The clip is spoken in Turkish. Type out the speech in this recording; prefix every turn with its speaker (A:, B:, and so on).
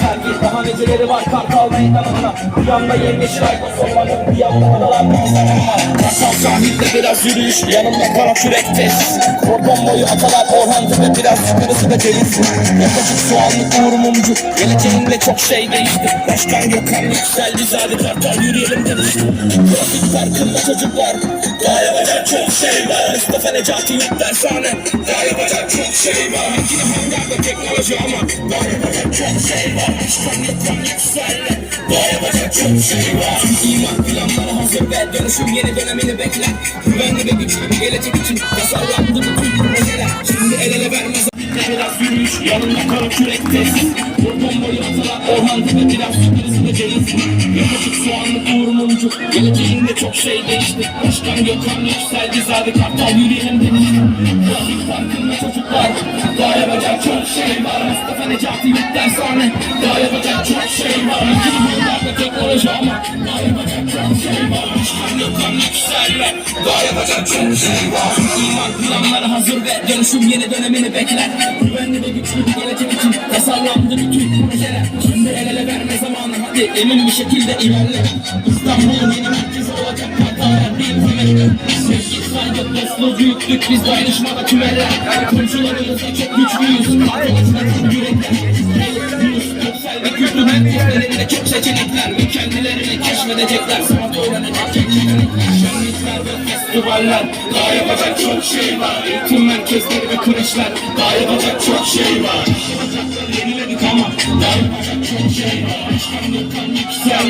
A: sergi Daha neceleri var Kartal meydanında. Bir yanda yemyeşil aydın solmanın Bir yanda adalar manzaralar Masal sahilde biraz yürüyüş Yanımda kara kürek test Kordon boyu atalar Orhan Tepe biraz yukarısı da ceviz. Yakacık soğanlık Uğur Mumcu Geleceğimle çok şey değişti. Başkan Gökhan yükseldi Zadi Kartal yürüyelim demişti Trafik farkında çocuklar Daha yapacak çok şey var. Mustafa Necati yok dershane Daha yapacak çok şey var. Yine hangarda teknoloji ama Daha yapacak çok şey var yükseldi Daha yapacak çok şey var iman planları hazır ve dönüşüm yeni dönemini bekler Güvenli ve güçlü bir gelecek için Tasarlandı bütün projeler Şimdi el ele vermez Biraz yürüyüş yanımda kara kürek test Vurdum boyu atalar Orhan Tepe biraz yukarısı da ceyiz Yakacık soğanlık Uğur Mumcu Geleceğinde çok şey değişti. Başkan Gökhan yükseldi Zadi Kartal yürüyelim demiş Necati yok dershane Daha yapacak çok şey var. Bütün yıllarda teknoloji ama Daha yapacak çok şey var. Başkan Gökhan yükseldi Daha yapacak çok şey var. İman planları hazır ve dönüşüm yeni dönemini bekler. Güvenli ve güçlü bir gelecek için tasarlandı bütün projeler. Şimdi el ele verme zamanı? Hadi emin bir şekilde ilerle. İstanbul'un yeni dostluğu büyüklük biz dayanışmada tümeller Komşularımızla çok güçlüyüz. çok yürekler Kürdü merkezlerinde çok seçenekler Ve kendilerini keşfedecekler Sanat öğrenecek Şenlikler ve festivaller Daha yapacak çok şey var Eğitim merkezleri ve kreşler Daha yapacak çok şey var Yapacaklar yeniledik ama Daha yapacak çok şey var Gökhan Yüksel